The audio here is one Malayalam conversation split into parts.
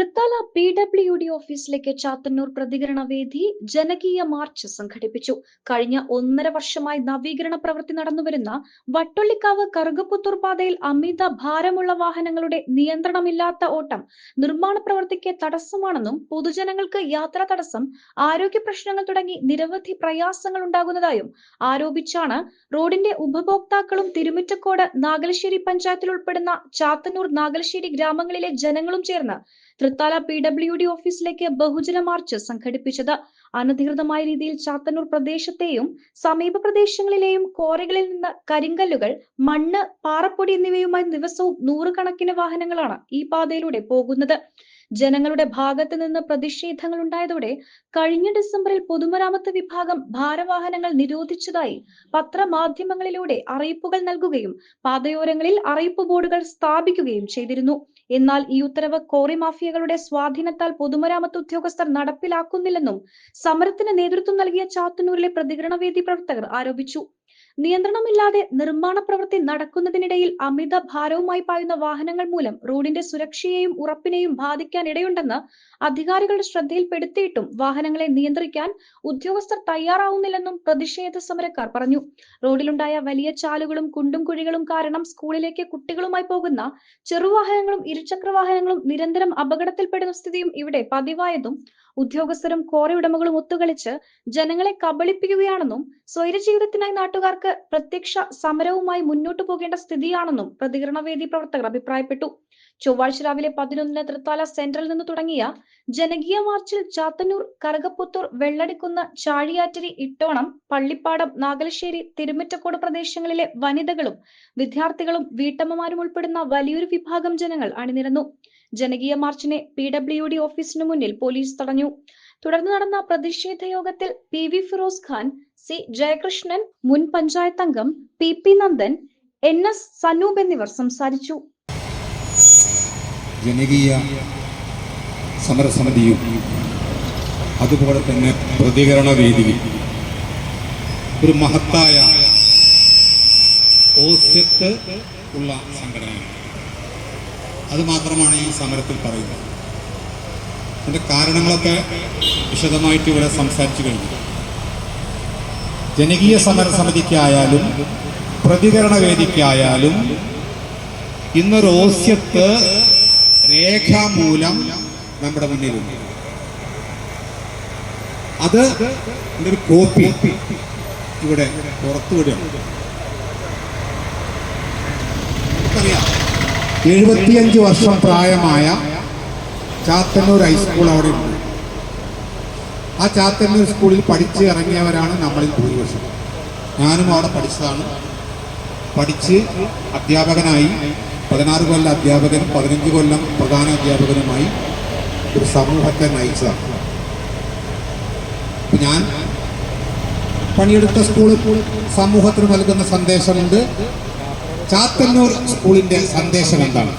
തൃത്താല പി ഡബ്ല്യു ഡി ഓഫീസിലേക്ക് ചാത്തന്നൂർ പ്രതികരണ വേദി ജനകീയ മാർച്ച് സംഘടിപ്പിച്ചു. കഴിഞ്ഞ ഒന്നര വർഷമായി നവീകരണ പ്രവൃത്തി നടന്നുവരുന്ന വട്ടൊള്ളിക്കാവ് കറുകപ്പുത്തൂർ പാതയിൽ അമിത ഭാരമുള്ള വാഹനങ്ങളുടെ നിയന്ത്രണമില്ലാത്ത ഓട്ടം നിർമ്മാണ പ്രവൃത്തിക്ക് തടസ്സമാണെന്നും പൊതുജനങ്ങൾക്ക് യാത്രാ തടസ്സം ആരോഗ്യ പ്രശ്നങ്ങൾ തുടങ്ങി നിരവധി പ്രയാസങ്ങൾ ഉണ്ടാകുന്നതായും ആരോപിച്ചാണ് റോഡിന്റെ ഉപഭോക്താക്കളും തിരുമിറ്റക്കോട് നാഗലശ്ശേരി പഞ്ചായത്തിൽ ഉൾപ്പെടുന്ന ചാത്തന്നൂർ നാഗലശ്ശേരി ഗ്രാമങ്ങളിലെ ജനങ്ങളും ചേർന്ന് തൃത്താല പി ഡബ്ല്യു ഡി ഓഫീസിലേക്ക് ബഹുജന മാർച്ച് സംഘടിപ്പിച്ചത്. അനധികൃതമായ രീതിയിൽ ചാത്തന്നൂർ പ്രദേശത്തെയും സമീപ പ്രദേശങ്ങളിലെയും കോറികളിൽ നിന്ന് കരിങ്കല്ലുകൾ മണ്ണ് പാറപ്പൊടി എന്നിവയുമായി ദിവസവും നൂറുകണക്കിന് വാഹനങ്ങളാണ് ഈ പാതയിലൂടെ പോകുന്നത്. ജനങ്ങളുടെ ഭാഗത്ത് നിന്ന് പ്രതിഷേധങ്ങൾ ഉണ്ടായതോടെ കഴിഞ്ഞ ഡിസംബറിൽ പൊതുമരാമത്ത് വിഭാഗം ഭാരവാഹനങ്ങൾ നിരോധിച്ചതായി പത്രമാധ്യമങ്ങളിലൂടെ അറിയിപ്പുകൾ നൽകുകയും പാതയോരങ്ങളിൽ അറിയിപ്പ് ബോർഡുകൾ സ്ഥാപിക്കുകയും ചെയ്തിരുന്നു. എന്നാൽ ഈ ഉത്തരവ് കോറി മാഫിയകളുടെ സ്വാധീനത്താൽ പൊതുമരാമത്ത് ഉദ്യോഗസ്ഥർ നടപ്പിലാക്കുന്നില്ലെന്നും സമരത്തിന് നേതൃത്വം നൽകിയ ചാത്തന്നൂരിലെ പ്രതികരണവേദി പ്രവർത്തകർ ആരോപിച്ചു. നിയന്ത്രണമില്ലാതെ നിർമ്മാണ പ്രവൃത്തി നടക്കുന്നതിനിടയിൽ അമിത ഭാരവുമായി പായുന്ന വാഹനങ്ങൾ മൂലം റോഡിന്റെ സുരക്ഷയെയും ഉറപ്പിനെയും ബാധിക്കാൻ ഇടയുണ്ടെന്ന് അധികാരികളുടെ ശ്രദ്ധയിൽപ്പെടുത്തിയിട്ടും വാഹനങ്ങളെ നിയന്ത്രിക്കാൻ ഉദ്യോഗസ്ഥർ തയ്യാറാവുന്നില്ലെന്നും പ്രതിഷേധ സമരക്കാർ പറഞ്ഞു. റോഡിലുണ്ടായ വലിയ ചാലുകളും കുണ്ടും കുഴികളും കാരണം സ്കൂളിലേക്ക് കുട്ടികളുമായി പോകുന്ന ചെറുവാഹനങ്ങളും ഇരുചക്ര വാഹനങ്ങളും നിരന്തരം അപകടത്തിൽപ്പെടുന്ന സ്ഥിതിയും ഇവിടെ പതിവായതും ഉദ്യോഗസ്ഥരും കോറി ഉടമകളും ഒത്തുകളിച്ച് ജനങ്ങളെ കബളിപ്പിക്കുകയാണെന്നും സ്വൈരജീവിതത്തിനായി നാട്ടുകാർക്ക് പ്രത്യക്ഷ സമരവുമായി മുന്നോട്ടു പോകേണ്ട സ്ഥിതിയാണെന്നും പ്രതികരണവേദി പ്രവർത്തകർ അഭിപ്രായപ്പെട്ടു. ചൊവ്വാഴ്ച രാവിലെ പതിനൊന്നിന് തൃത്താല സെന്ററിൽ നിന്ന് തുടങ്ങിയ ജനകീയ മാർച്ചിൽ ചാത്തന്നൂർ കറുകപ്പുത്തൂർ വെള്ളടിക്കുന്ന ചാഴിയാറ്റരി ഇട്ടോണം പള്ളിപ്പാടം നാഗലശ്ശേരി തിരുമിറ്റക്കോട് പ്രദേശങ്ങളിലെ വനിതകളും വിദ്യാർത്ഥികളും വീട്ടമ്മമാരും ഉൾപ്പെടുന്ന വലിയൊരു വിഭാഗം ജനങ്ങൾ അണിനിരന്നു. ജനകീയ മാർച്ചിനെ പി ഡബ്ല്യു ഡി ഓഫീസിനു മുന്നിൽ പോലീസ് തടഞ്ഞു. തുടർന്ന് നടന്ന പ്രതിഷേധ യോഗത്തിൽ P V Firoz Khan C Jayakrishnan മുൻ പഞ്ചായത്ത് അംഗം P P Nandan N S Sanoop എന്നിവർ സംസാരിച്ചു. ജനകീയ സമരസമിതിയും അതുപോലെ തന്നെ പ്രതികരണ വേദിയും ഒരു മഹത്തായ ഉള്ള സംഘടനയാണ്. അത് മാത്രമാണ് ഈ സമരത്തിൽ പറയുന്നത്. അതിന്റെ കാരണങ്ങളൊക്കെ വിശദമായിട്ട് ഇവിടെ സംസാരിച്ചു കഴിഞ്ഞു. ജനകീയ സമരസമിതിക്കായാലും പ്രതികരണ വേദിക്കായാലും ഇന്നൊരു ഓസ്യത്ത് രേഖാമൂലം നമ്മുടെ മുന്നിലുണ്ട്. അത് ഒരു കോപ്പി ഇവിടെ പുറത്തുവിടുകയാണ് എഴുപത്തിയഞ്ച് വർഷം പ്രായമായ ചാത്തന്നൂർ ഹൈസ്കൂൾ അവിടെ ഉണ്ട്. ആ ചാത്തന്നൂർ സ്കൂളിൽ പഠിച്ച് ഇറങ്ങിയവരാണ് നമ്മളിൽ ഭൂരിപക്ഷം. ഞാനും അവിടെ പഠിച്ചതാണ്. പഠിച്ച് അധ്യാപകനായി പതിനാറ് കൊല്ലം അധ്യാപകനും പതിനഞ്ച് കൊല്ലം പ്രധാന അധ്യാപകനുമായി ഒരു സമൂഹത്തെ നയിച്ചതാണ്. ഞാൻ പണിയെടുത്ത സ്കൂൾ സമൂഹത്തിന് നൽകുന്ന സന്ദേശമുണ്ട്. ചാത്തന്നൂർ സ്കൂളിന്റെ സന്ദേശം എന്താണ്?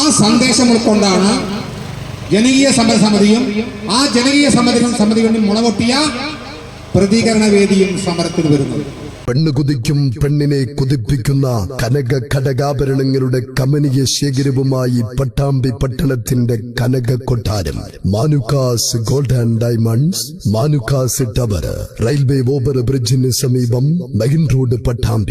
ആ സന്ദേശം ഉൾക്കൊണ്ടാണ് ജനകീയ സമരസമിതിയും ആ ജനകീയ സമിതി സമിതികളിൽ മുളവൊട്ടിയ പ്രതികരണ വേദിയും സമരത്തിൽ വരുന്നു പെണ്ണ് കുതിക്കും പെണ്ണിനെ കുതിപ്പിക്കുന്ന കനക ഘടകാഭരണങ്ങളുടെ കമനീയ ശേഖരവുമായി പട്ടാമ്പി പട്ടണത്തിന്റെ കനക കൊട്ടാരം. Manukkas gold and diamonds Manukkas tower. Railway over ബ്രിഡ്ജിന് സമീപം മെയിൻ റോഡ് പട്ടാമ്പി.